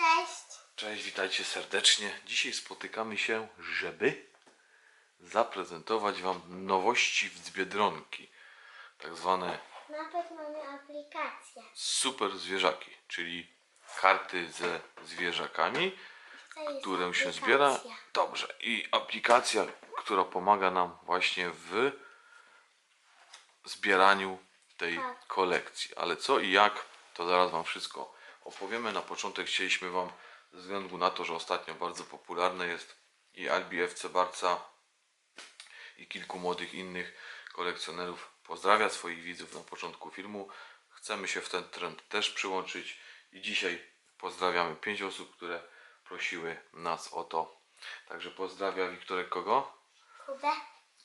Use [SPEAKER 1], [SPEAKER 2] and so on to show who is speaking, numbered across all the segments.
[SPEAKER 1] Cześć.
[SPEAKER 2] Cześć, witajcie serdecznie. Dzisiaj spotykamy się, żeby zaprezentować Wam nowości z Biedronki. Tak zwane
[SPEAKER 1] Nawet mamy aplikację.
[SPEAKER 2] super zwierzaki, czyli karty ze zwierzakami,
[SPEAKER 1] To jest
[SPEAKER 2] którą się
[SPEAKER 1] aplikacja.
[SPEAKER 2] zbiera. Dobrze. I aplikacja, która pomaga nam właśnie w zbieraniu tej
[SPEAKER 1] Tak.
[SPEAKER 2] kolekcji. Ale co i jak, to zaraz Wam wszystko opowiemy. Na początek chcieliśmy Wam, ze względu na to, że ostatnio bardzo popularne jest i LBFC Barca i kilku młodych innych kolekcjonerów pozdrawia swoich widzów na początku filmu. Chcemy się w ten trend też przyłączyć i dzisiaj pozdrawiamy pięć osób, które prosiły nas o to. Także pozdrawia Wiktorek kogo?
[SPEAKER 1] Kubę,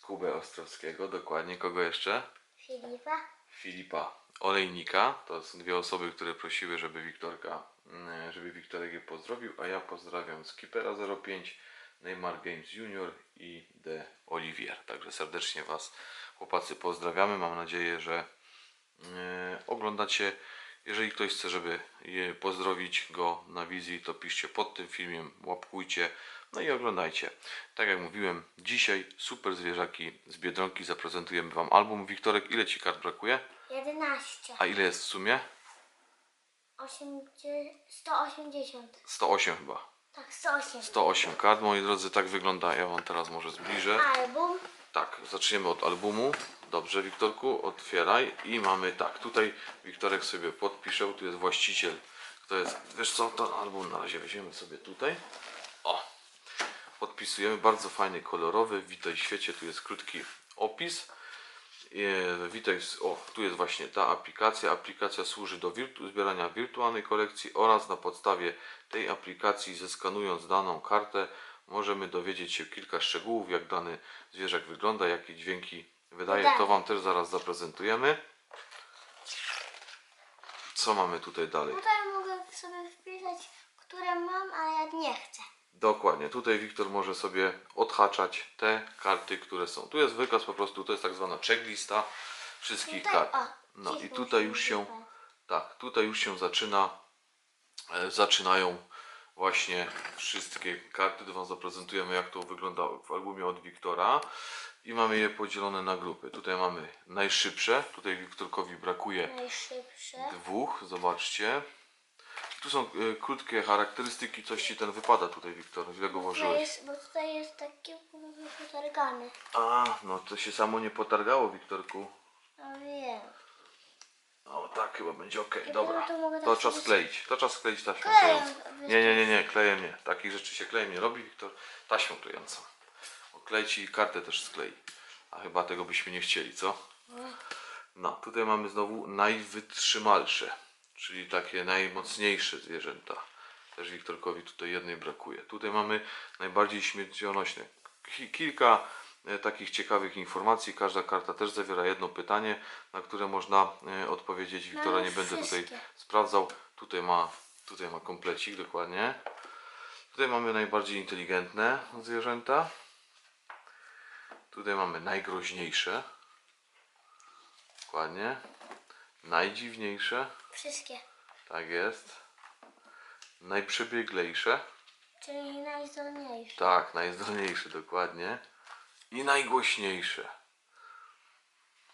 [SPEAKER 2] Kubę Ostrowskiego, dokładnie. Kogo jeszcze?
[SPEAKER 1] Filipa,
[SPEAKER 2] Filipa Olejnika. To są dwie osoby, które prosiły, żeby Wiktorka, mm, żeby Wiktorek je pozdrowił, a ja pozdrawiam Skipera 05, Neymar Games Junior i The Olivier. Także serdecznie Was chłopacy pozdrawiamy. Mam nadzieję, że e, oglądacie. Jeżeli ktoś chce, żeby pozdrowić go na wizji, to piszcie pod tym filmem, łapkujcie, no i oglądajcie. Tak jak mówiłem, dzisiaj super zwierzaki z Biedronki zaprezentujemy Wam album. Wiktorek, ile Ci kart brakuje?
[SPEAKER 1] 11,
[SPEAKER 2] A ile jest w sumie?
[SPEAKER 1] 80, 180.
[SPEAKER 2] 108 chyba.
[SPEAKER 1] Tak, 108.
[SPEAKER 2] 108 kart, moi drodzy, tak wygląda. Ja Wam teraz może zbliżę.
[SPEAKER 1] Album,
[SPEAKER 2] Tak, zaczniemy od albumu. Dobrze, Wiktorku, otwieraj. I mamy tak, tutaj Wiktorek sobie podpisze, tu jest właściciel. To jest, wiesz co, ten album na razie weźmiemy sobie tutaj. Podpisujemy, bardzo fajny, kolorowy. Witaj świecie, tu jest krótki opis. E, Witaj, o, tu jest właśnie ta aplikacja. Aplikacja służy do wirtu, zbierania wirtualnej kolekcji oraz na podstawie tej aplikacji, zeskanując daną kartę, możemy dowiedzieć się kilka szczegółów, jak dany zwierzak wygląda, jakie dźwięki wydaje. To
[SPEAKER 1] Wydaje.
[SPEAKER 2] Wam też zaraz zaprezentujemy. Co mamy tutaj dalej?
[SPEAKER 1] tutaj mogę sobie wpisać, które mam, ale ja nie chcę.
[SPEAKER 2] Dokładnie, tutaj Wiktor może sobie odhaczać te karty, które są. Tu jest wykaz po prostu, to jest tak zwana checklista wszystkich
[SPEAKER 1] Tutaj,
[SPEAKER 2] kart. No i tutaj już się, tak, tutaj już się zaczyna, e, zaczynają właśnie wszystkie karty. To Wam zaprezentujemy jak to wygląda w albumie od Wiktora. I mamy je podzielone na grupy. Tutaj mamy najszybsze, tutaj Wiktorkowi brakuje dwóch, zobaczcie. Tu są e, krótkie charakterystyki, coś Ci ten wypada tutaj Wiktor, źle go
[SPEAKER 1] Tutaj
[SPEAKER 2] włożyłeś.
[SPEAKER 1] jest, bo tutaj jest taki potargany.
[SPEAKER 2] A, no to się samo nie potargało Wiktorku.
[SPEAKER 1] No wiem.
[SPEAKER 2] O tak, chyba będzie ok,
[SPEAKER 1] Ja
[SPEAKER 2] dobra.
[SPEAKER 1] to mogę tak
[SPEAKER 2] To trzeba
[SPEAKER 1] sobie-
[SPEAKER 2] skleić, to trzeba skleić taśmą
[SPEAKER 1] Klejem
[SPEAKER 2] klejącą. Nie, nie, nie, nie, klejem nie. Takich rzeczy się klejem nie robi, Wiktor. Taśmą klejącą. Oklej ci i kartę też sklei. A chyba tego byśmy nie chcieli, co? No, tutaj mamy znowu najwytrzymalsze, czyli takie najmocniejsze zwierzęta. Też Wiktorkowi tutaj jednej brakuje. Tutaj mamy najbardziej śmiercionośne. Ki- Kilka e, takich ciekawych informacji. Każda karta też zawiera jedno pytanie, na które można e, odpowiedzieć. Wiktora
[SPEAKER 1] Mamy
[SPEAKER 2] nie będę tutaj sprawdzał. Tutaj ma, tutaj ma komplecik dokładnie. Tutaj mamy najbardziej inteligentne zwierzęta. Tutaj mamy najgroźniejsze. Dokładnie. Najdziwniejsze.
[SPEAKER 1] Wszystkie.
[SPEAKER 2] Tak jest. Najprzebieglejsze.
[SPEAKER 1] Czyli najzdolniejsze.
[SPEAKER 2] Tak, najzdolniejsze dokładnie. I najgłośniejsze.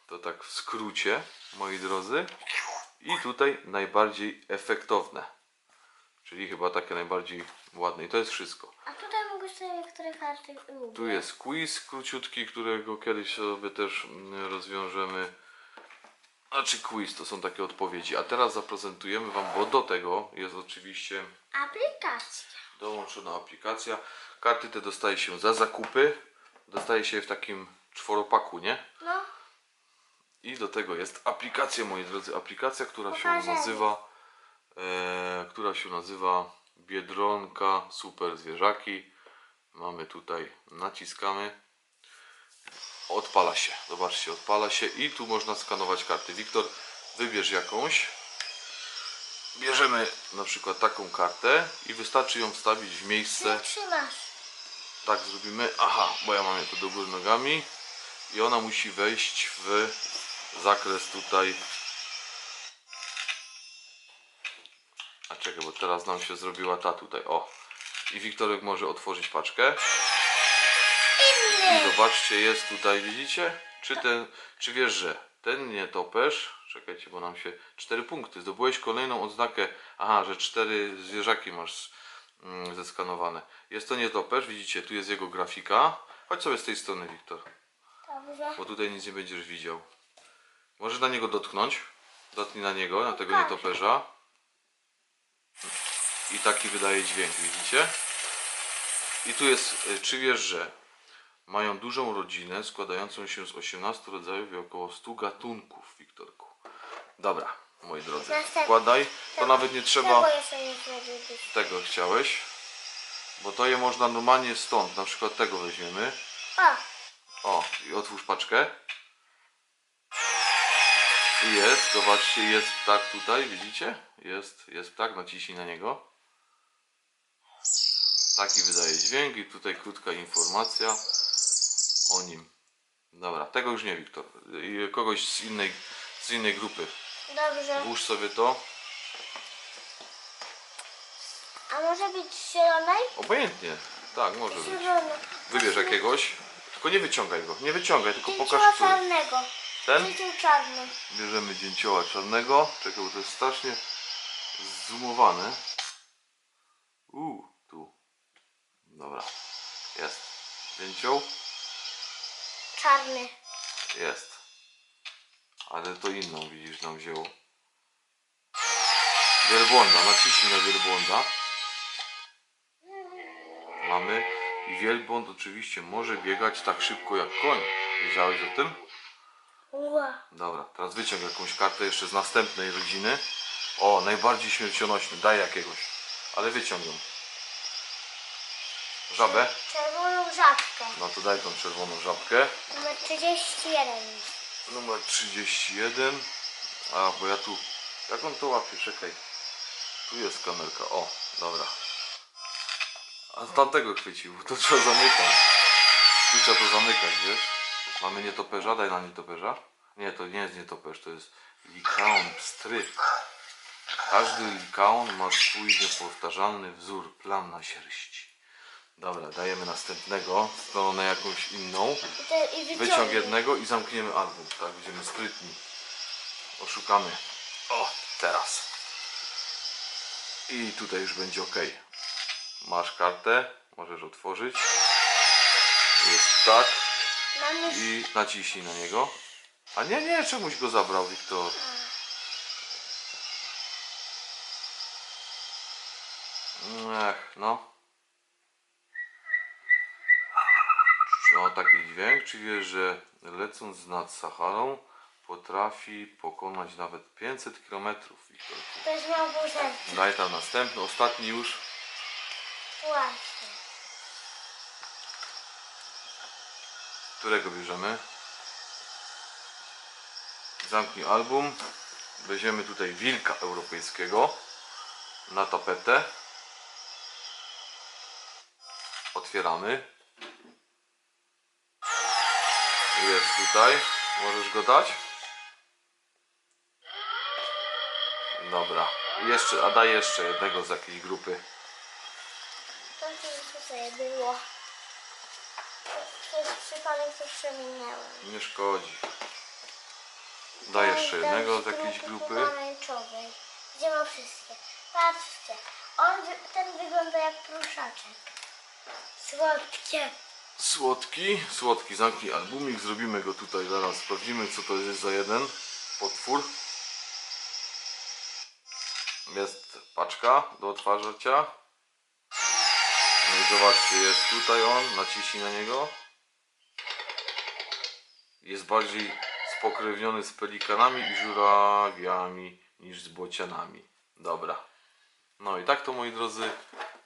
[SPEAKER 2] To tak w skrócie, moi drodzy. I tutaj najbardziej efektowne. Czyli chyba takie najbardziej ładne. I to jest wszystko.
[SPEAKER 1] A tutaj mogę sobie które karty lubię.
[SPEAKER 2] Tu jest quiz króciutki, którego kiedyś sobie też mm, rozwiążemy. Znaczy quiz to są takie odpowiedzi. A teraz zaprezentujemy Wam, bo do tego jest oczywiście
[SPEAKER 1] Aplikacja.
[SPEAKER 2] dołączona aplikacja. Karty te dostaje się za zakupy. Dostaje się w takim czworopaku, nie?
[SPEAKER 1] No,
[SPEAKER 2] I do tego jest aplikacja, moi drodzy, aplikacja, która się
[SPEAKER 1] Pokażemy.
[SPEAKER 2] nazywa e, która się nazywa Biedronka Super Zwierzaki. Mamy tutaj, naciskamy. Odpala się, zobaczcie, odpala się i tu można skanować karty. Wiktor, wybierz jakąś. Bierzemy na przykład taką kartę i wystarczy ją wstawić w miejsce.
[SPEAKER 1] trzymasz.
[SPEAKER 2] Tak zrobimy. Aha, bo ja mam je tu do góry nogami. I ona musi wejść w zakres tutaj. A czekaj, bo teraz nam się zrobiła ta tutaj. O. I Wiktorek może otworzyć paczkę. I zobaczcie, jest tutaj, widzicie? Czy ten, czy wiesz, że ten nietoperz, czekajcie, bo nam się cztery punkty, zdobyłeś kolejną odznakę, aha, że cztery zwierzaki masz mm, zeskanowane. Jest to nietoperz, widzicie, tu jest jego grafika. Chodź sobie z tej strony, Wiktor,
[SPEAKER 1] Dobrze.
[SPEAKER 2] bo tutaj nic nie będziesz widział. Możesz na niego dotknąć, dotknij na niego, na tego nietoperza. I taki wydaje dźwięk, widzicie? I tu jest, y, czy wiesz, że mają dużą rodzinę składającą się z 18 rodzajów i około 100 gatunków, Wiktorku. Dobra, moi drodzy, wkładaj. To nawet nie trzeba tego chciałeś, bo to je można normalnie stąd, na przykład tego weźmiemy.
[SPEAKER 1] O,
[SPEAKER 2] O, i otwórz paczkę. I jest, zobaczcie, jest ptak tutaj, widzicie? Jest, jest ptak, naciśnij na niego. Taki wydaje dźwięk i tutaj krótka informacja o nim. Dobra, tego już nie, Wiktor. Kogoś z innej, z innej grupy.
[SPEAKER 1] dobrze.
[SPEAKER 2] Włóż sobie to.
[SPEAKER 1] A może być zielonej?
[SPEAKER 2] Obojętnie. Tak, może być.
[SPEAKER 1] Zielona.
[SPEAKER 2] Wybierz jakiegoś. Tylko nie wyciągaj go. Nie wyciągaj, tylko
[SPEAKER 1] Dzięcioła
[SPEAKER 2] pokaż który.
[SPEAKER 1] czarnego.
[SPEAKER 2] Ten?
[SPEAKER 1] Dzięcioł czarny.
[SPEAKER 2] Bierzemy dzięcioła czarnego. Czekaj, bo to jest strasznie zoomowane. Uuu, tu. Dobra. Jest. Dzięcioł?
[SPEAKER 1] Czarny.
[SPEAKER 2] Jest. Ale to inną widzisz nam wzięło. Wielbłąda, naciśnij na wielbłąda. Mamy. I wielbłąd oczywiście może biegać tak szybko jak koń. Wiedziałeś o tym?
[SPEAKER 1] Ła.
[SPEAKER 2] Dobra, teraz wyciąg jakąś kartę jeszcze z następnej rodziny. O, najbardziej śmiercionośny, daj jakiegoś. Ale wyciąg ją. Żabę?
[SPEAKER 1] Żabkę.
[SPEAKER 2] No to daj tą czerwoną żabkę.
[SPEAKER 1] Numer 31.
[SPEAKER 2] Numer 31. A, bo ja tu... Jak on to łapie? Czekaj. Tu jest kamerka. O, dobra. A tamtego chwycił, bo to trzeba zamykać. Tu trzeba to zamykać, wiesz? Mamy nietoperza, daj na nietoperza. Nie, to nie jest nietoperz, to jest likaon, pstry. Każdy likaon ma swój niepowtarzalny wzór, plam na sierści. Dobra, dajemy następnego, stronę jakąś inną. Wyciąg jednego i zamkniemy album. Tak, będziemy sprytni. Oszukamy. O, teraz. I tutaj już będzie ok. Masz kartę, możesz otworzyć. Jest tak. I naciśnij na niego. A nie, nie, czemuś go zabrał, Wiktor. Ech, no. O, taki dźwięk, czy wiesz, że lecąc nad Saharą potrafi pokonać nawet 500 km.
[SPEAKER 1] To jest małgorzata.
[SPEAKER 2] Daj tam następny, ostatni już.
[SPEAKER 1] Właśnie.
[SPEAKER 2] Którego bierzemy? Zamknij album. Weźmiemy tutaj wilka europejskiego na tapetę. Otwieramy. Jest tutaj. Możesz go dać? Dobra. Jeszcze, a daj jeszcze jednego z jakiejś grupy.
[SPEAKER 1] To tutaj było. Przez przypadek to przeminęłem.
[SPEAKER 2] Nie szkodzi. Daj jeszcze jednego z jakiejś grupy.
[SPEAKER 1] pomarańczowej. Gdzie ma wszystkie? Patrzcie. On, ten wygląda jak pruszaczek. Słodkie.
[SPEAKER 2] Słodki, słodki, zamknij albumik, zrobimy go tutaj zaraz, sprawdzimy co to jest za jeden potwór. Jest paczka do otwarcia. No i zobaczcie, jest tutaj on, naciśnij na niego. Jest bardziej spokrewniony z pelikanami i żurawiami niż z bocianami. Dobra. No i tak to moi drodzy,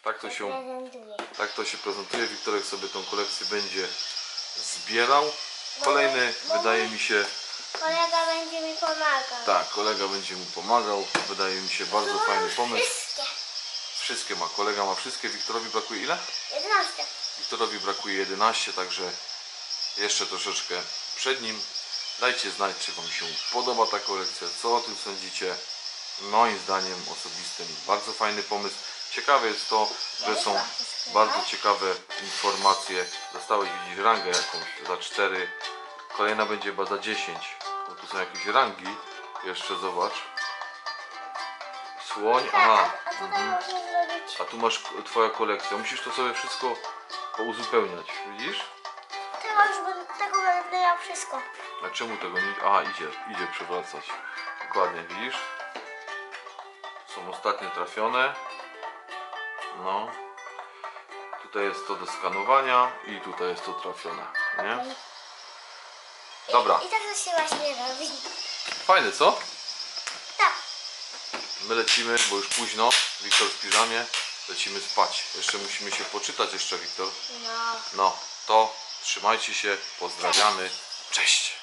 [SPEAKER 2] tak to się
[SPEAKER 1] Prezentuje.
[SPEAKER 2] tak to się prezentuje. Wiktorek sobie tą kolekcję będzie zbierał. Kolejny, wydaje mi się,
[SPEAKER 1] Kolega będzie mi pomagał.
[SPEAKER 2] tak, kolega będzie mu pomagał. Wydaje mi się bardzo fajny pomysł.
[SPEAKER 1] Wszystkie.
[SPEAKER 2] Wszystkie ma, kolega ma wszystkie. Wiktorowi brakuje ile?
[SPEAKER 1] 11.
[SPEAKER 2] Wiktorowi brakuje 11, także jeszcze troszeczkę przed nim. Dajcie znać, czy Wam się podoba ta kolekcja, co o tym sądzicie. Moim zdaniem osobistym bardzo fajny pomysł. Ciekawe jest to, że są bardzo ciekawe informacje. Dostałeś widzisz rangę jakąś za 4. Kolejna będzie chyba za 10. Bo tu są jakieś rangi. Jeszcze zobacz. Słoń,
[SPEAKER 1] Tak,
[SPEAKER 2] aha. Mhm. A tu masz twoja kolekcja. Musisz to sobie wszystko pouzupełniać. Widzisz?
[SPEAKER 1] Tego już tego będę miał wszystko.
[SPEAKER 2] A czemu tego nie... Aha, idzie, idzie przewracać. Dokładnie, widzisz? Są ostatnie trafione. No. Tutaj jest to do skanowania i tutaj jest to trafione, nie? Dobra,
[SPEAKER 1] I tak to się właśnie robi.
[SPEAKER 2] fajne co?
[SPEAKER 1] Tak.
[SPEAKER 2] My lecimy, bo już późno. Wiktor w piżamie. Lecimy spać. Jeszcze musimy się poczytać jeszcze, Wiktor.
[SPEAKER 1] No.
[SPEAKER 2] No, to trzymajcie się, pozdrawiamy. Cześć!